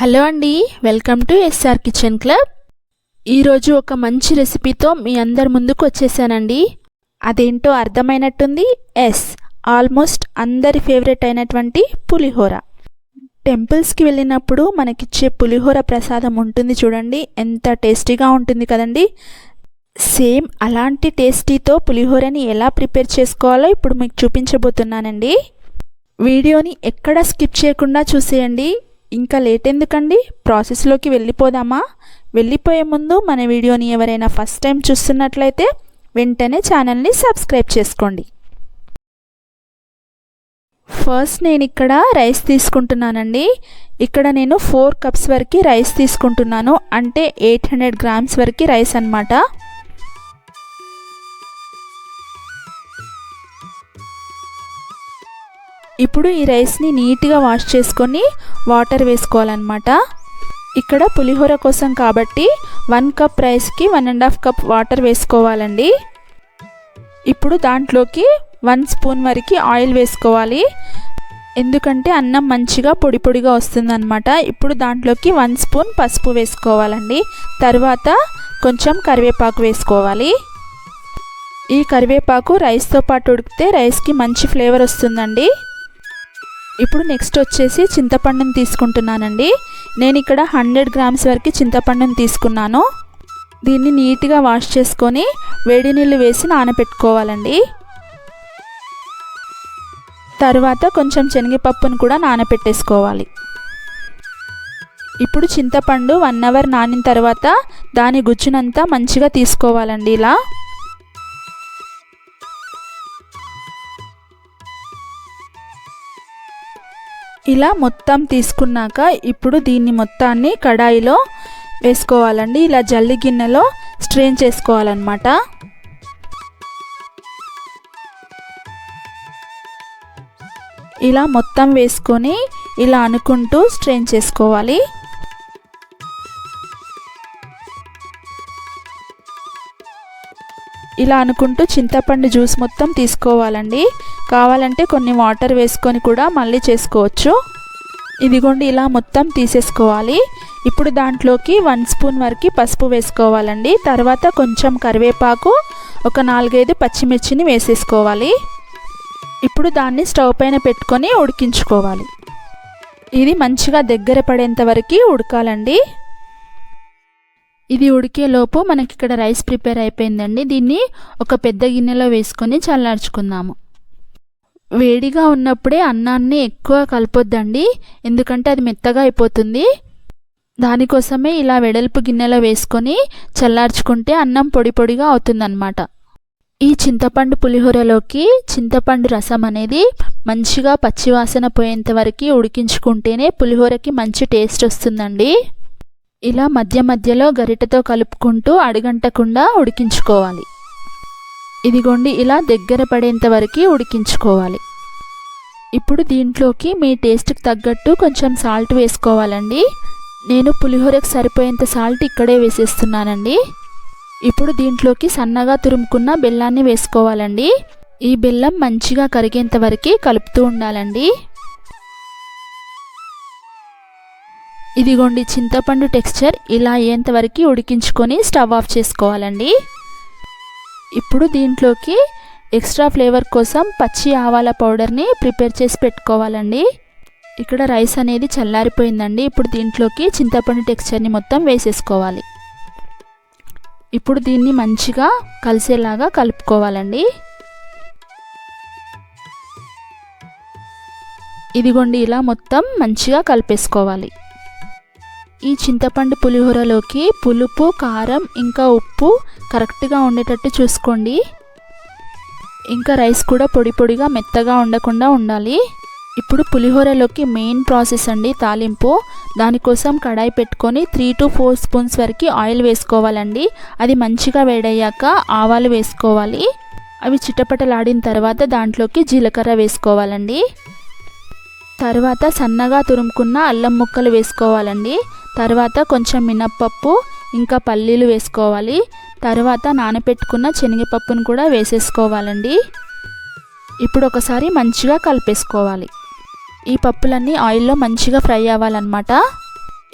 Hello అండి welcome to SR kitchen club. ఈరోజు ఒక మంచి రెసిపీతో మీ అందరి ముందుకు వచ్చేసానండి. అదేంటో అర్థమైనట్టుంది ఎస్ ఆల్మోస్ట్ అందరి ఫేవరెట్ అయినటువంటి పులిహోర. టెంపుల్స్కి వెళ్ళినప్పుడు మనకిచ్చే పులిహోర ప్రసాదం ఉంటుంది చూడండి ఎంత టేస్టీగా ఉంటుంది కదండి. సేమ్ అలాంటి టేస్టీతో పులిహోరని ఎలా ప్రిపేర్ చేసుకోవాలో ఇప్పుడు మీకు చూపించబోతున్నానండి. వీడియోని ఎక్కడ స్కిప్ చేయకుండా చూసేయండి. ఇంకా లేట్ ఎందుకండి? ప్రాసెస్లోకి వెళ్ళిపోదామా? వెళ్ళిపోయే ముందు మన వీడియోని ఎవరైనా ఫస్ట్ టైం చూస్తున్నట్లయితే వెంటనే ఛానల్ని సబ్స్క్రైబ్ చేసుకోండి. ఫస్ట్ నేను ఇక్కడ రైస్ తీసుకుంటున్నానండి. ఇక్కడ నేను ఫోర్ కప్స్ వరకు రైస్ తీసుకుంటున్నాను. అంటే ఎయిట్ హండ్రెడ్ గ్రామ్స్ వరకు రైస్ అనమాట ఇప్పుడు ఈ రైస్ని నీట్గా వాష్ చేసుకొని వాటర్ వేసుకోవాలన్నమాట. ఇక్కడ పులిహోర కోసం కాబట్టి వన్ కప్ రైస్కి one and half cup water వేసుకోవాలండి. ఇప్పుడు దాంట్లోకి వన్ స్పూన్ వరకు ఆయిల్ వేసుకోవాలి. ఎందుకంటే అన్నం మంచిగా పొడి పొడిగా వస్తుందన్నమాట. ఇప్పుడు దాంట్లోకి వన్ స్పూన్ పసుపు వేసుకోవాలండి. తర్వాత కొంచెం కరివేపాకు వేసుకోవాలి. ఈ కరివేపాకు రైస్తో పాటు ఉడికితే రైస్కి మంచి ఫ్లేవర్ వస్తుందండి. ఇప్పుడు నెక్స్ట్ వచ్చేసి చింతపండుని తీసుకుంటున్నానండి. నేను ఇక్కడ హండ్రెడ్ గ్రామ్స్ వరకు చింతపండుని తీసుకున్నాను. దీన్ని నీట్గా వాష్ చేసుకొని వేడి నీళ్ళు వేసి నానబెట్టుకోవాలండి తర్వాత కొంచెం శనగపప్పును కూడా నానబెట్టేసుకోవాలి ఇప్పుడు చింతపండు వన్ అవర్ నానిన తర్వాత దాని గుజ్జునంతా మంచిగా తీసుకోవాలండి ఇలా. ఇలా మొత్తం తీసుకున్నాక ఇప్పుడు దీన్ని మొత్తాన్ని కడాయిలో వేసుకోవాలండి. ఇలా జల్లి గిన్నెలో స్ట్రెయిన్ చేసుకోవాలన్నమాట. ఇలా మొత్తం వేసుకొని ఇలా అనుకుంటూ స్ట్రెయిన్ చేసుకోవాలి. ఇలా అనుకుంటూ చింతపండు జ్యూస్ మొత్తం తీసుకోవాలండి. కావాలంటే కొన్ని వాటర్ వేసుకొని కూడా మళ్ళీ చేసుకోవచ్చు. ఇదిగోండి ఇలా మొత్తం తీసేసుకోవాలి. ఇప్పుడు దాంట్లోకి వన్ స్పూన్ వరకు పసుపు వేసుకోవాలండి. తర్వాత కొంచెం కరివేపాకు ఒక నాలుగైదు పచ్చిమిర్చిని వేసేసుకోవాలి. ఇప్పుడు దాన్ని స్టవ్ పైన పెట్టుకొని ఉడికించుకోవాలి. ఇది మంచిగా దగ్గర పడేంత వరకు ఉడకాలండి. ఇది ఉడికేలోపు మనకి ఇక్కడ రైస్ ప్రిపేర్ అయిపోయిందండి. దీన్ని ఒక పెద్ద గిన్నెలో వేసుకొని చల్లార్చుకుందాము. వేడిగా ఉన్నప్పుడే అన్నాన్ని ఎక్కువ కలపొద్దండి. ఎందుకంటే అది మెత్తగా అయిపోతుంది. దానికోసమే ఇలా వెడల్పు గిన్నెలో వేసుకొని చల్లార్చుకుంటే అన్నం పొడి పొడిగా అవుతుందన్నమాట. ఈ చింతపండు పులిహోరలోకి చింతపండు రసం అనేది మంచిగా పచ్చివాసన పోయేంత వరకు ఉడికించుకుంటేనే పులిహోరకి మంచి టేస్ట్ వస్తుందండి. ఇలా మధ్య మధ్యలో గరిటెతో కలుపుకుంటూ అడగంటకుండా ఉడికించుకోవాలి. ఇదిగోండి ఇలా దగ్గర పడేంత వరకు ఉడికించుకోవాలి. ఇప్పుడు దీంట్లోకి మీ టేస్ట్కి తగ్గట్టు కొంచెం సాల్ట్ వేసుకోవాలండి. నేను పులిహోరకు సరిపోయేంత సాల్ట్ ఇక్కడే వేసేస్తున్నానండి. ఇప్పుడు దీంట్లోకి సన్నగా తురుముకున్న బెల్లాన్ని వేసుకోవాలండి. ఈ బెల్లం మంచిగా కరిగేంత వరకు కలుపుతూ ఉండాలండి. ఇదిగోండి చింతపండు టెక్స్చర్ ఇలా అయ్యేంతవరకు ఉడికించుకొని స్టవ్ ఆఫ్ చేసుకోవాలండి. ఇప్పుడు దీంట్లోకి ఎక్స్ట్రా ఫ్లేవర్ కోసం పచ్చి ఆవాల పౌడర్ని ప్రిపేర్ చేసి పెట్టుకోవాలండి. ఇక్కడ రైస్ అనేది చల్లారిపోయిందండి. ఇప్పుడు దీంట్లోకి చింతపండు టెక్స్చర్ని మొత్తం వేసేసుకోవాలి. ఇప్పుడు దీన్ని మంచిగా కలిసేలాగా కలుపుకోవాలండి. ఇదిగోండి ఇలా మొత్తం మంచిగా కలిపేసుకోవాలి. ఈ చింతపండు పులిహోరలోకి పులుపు కారం ఇంకా ఉప్పు కరెక్ట్గా ఉండేటట్టు చూసుకోండి. ఇంకా రైస్ కూడా పొడి పొడిగా మెత్తగా ఉండకుండా ఉండాలి. ఇప్పుడు పులిహోరలోకి మెయిన్ ప్రాసెస్ అండి తాలింపు. దానికోసం కడాయి పెట్టుకొని త్రీ టు ఫోర్ స్పూన్స్ వరకు ఆయిల్ వేసుకోవాలండి. అది మంచిగా వేడయ్యాక ఆవాలు వేసుకోవాలి. అవి చిటపటలాడిన తర్వాత దాంట్లోకి జీలకర్ర వేసుకోవాలండి. తర్వాత సన్నగా తురుముకున్న అల్లం ముక్కలు వేసుకోవాలండి. తర్వాత కొంచెం మినప్పప్పు ఇంకా పల్లీలు వేసుకోవాలి. తర్వాత నానపెట్టుకున్న శనగపప్పును కూడా వేసేసుకోవాలండి. ఇప్పుడు ఒకసారి మంచిగా కలిపేసుకోవాలి. ఈ పప్పులన్నీ ఆయిల్లో మంచిగా ఫ్రై అవ్వాలన్నమాట.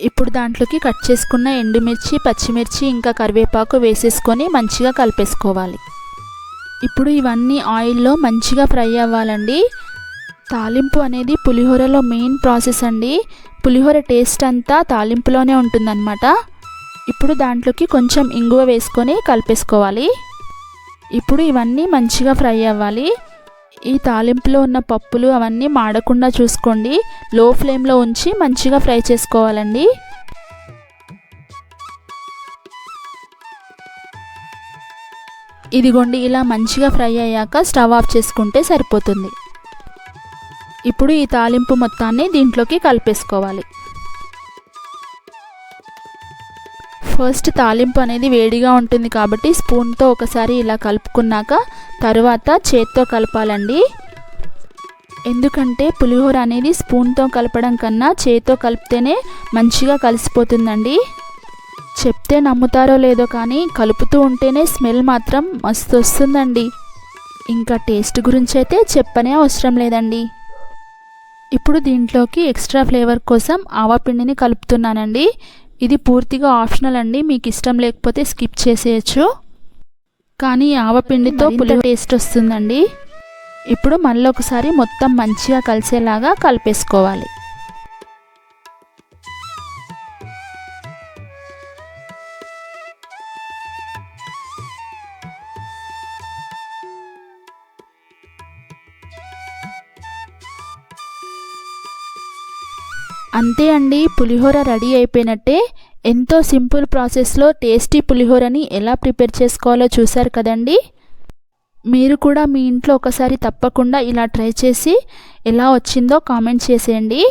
ఇప్పుడు దాంట్లోకి కట్ చేసుకున్న ఎండుమిర్చి పచ్చిమిర్చి ఇంకా కరివేపాకు వేసేసుకొని మంచిగా కలిపేసుకోవాలి. ఇప్పుడు ఇవన్నీ ఆయిల్లో మంచిగా ఫ్రై అవ్వాలండి. తాలింపు అనేది పులిహోరలో మెయిన్ ప్రాసెస్ అండి. పులిహోర టేస్ట్ అంతా తాలింపులోనే ఉంటుందన్నమాట. ఇప్పుడు దాంట్లోకి కొంచెం ఇంగువ వేసుకొని కలిపేసుకోవాలి. ఇప్పుడు ఇవన్నీ మంచిగా ఫ్రై అవ్వాలి. ఈ తాలింపులో ఉన్న పప్పులు అవన్నీ మాడకుండా చూసుకోండి. లో ఫ్లేమ్లో ఉంచి మంచిగా ఫ్రై చేసుకోవాలండి. ఇదిగోండి ఇలా మంచిగా ఫ్రై అయ్యాక స్టవ్ ఆఫ్ చేసుకుంటే సరిపోతుంది. ఇప్పుడు ఈ తాలింపు మొత్తాన్ని దీంట్లోకి కలిపేసుకోవాలి. ఫస్ట్ తాలింపు అనేది వేడిగా ఉంటుంది కాబట్టి స్పూన్తో ఒకసారి ఇలా కలుపుకున్నాక తర్వాత చేత్తో కలపాలండి. ఎందుకంటే పులిహోర అనేది స్పూన్తో కలపడం కన్నా చేత్తో కలిపితేనే మంచిగా కలిసిపోతుందండి. చెప్తే నమ్ముతారో లేదో కానీ కలుపుతూ ఉంటేనే స్మెల్ మాత్రం మస్తు వస్తుందండి. ఇంకా టేస్ట్ గురించి అయితే చెప్పనే అవసరం లేదండి. ఇప్పుడు దీంట్లోకి ఎక్స్ట్రా ఫ్లేవర్ కోసం ఆవాపిండిని కలుపుతున్నానండి. ఇది పూర్తిగా ఆప్షనల్ అండి. మీకు ఇష్టం లేకపోతే స్కిప్ చేసేయచ్చు. కానీ ఆవపిండితో పులి టేస్ట్ వస్తుందండి. ఇప్పుడు మళ్ళీ ఒకసారి మొత్తం మంచిగా కలిసేలాగా కలిపేసుకోవాలి. అంతే అండి పులిహోర రెడీ అయిపోయినట్టే. ఎంతో సింపుల్ ప్రాసెస్లో టేస్టీ పులిహోరని ఎలా ప్రిపేర్ చేసుకోవాలో చూశారు కదండి. మీరు కూడా మీ ఇంట్లో ఒకసారి తప్పకుండా ఇలా ట్రై చేసి ఎలా వచ్చిందో కామెంట్ చేసేయండి.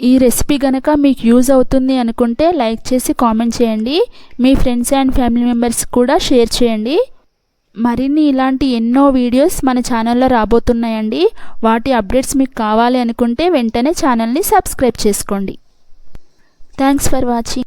ఈ రెసిపీ కనుక మీకు యూజ్ అవుతుంది అనుకుంటే లైక్ చేసి కామెంట్ చేయండి. మీ ఫ్రెండ్స్ అండ్ ఫ్యామిలీ మెంబర్స్ కూడా షేర్ చేయండి. మరిన్ని ఇలాంటి ఎన్నో వీడియోస్ మన ఛానల్లో రాబోతున్నాయండి. వాటి అప్డేట్స్ మీకు కావాలి అనుకుంటే వెంటనే ఛానల్ని సబ్స్క్రైబ్ చేసుకోండి. Thanks for watching.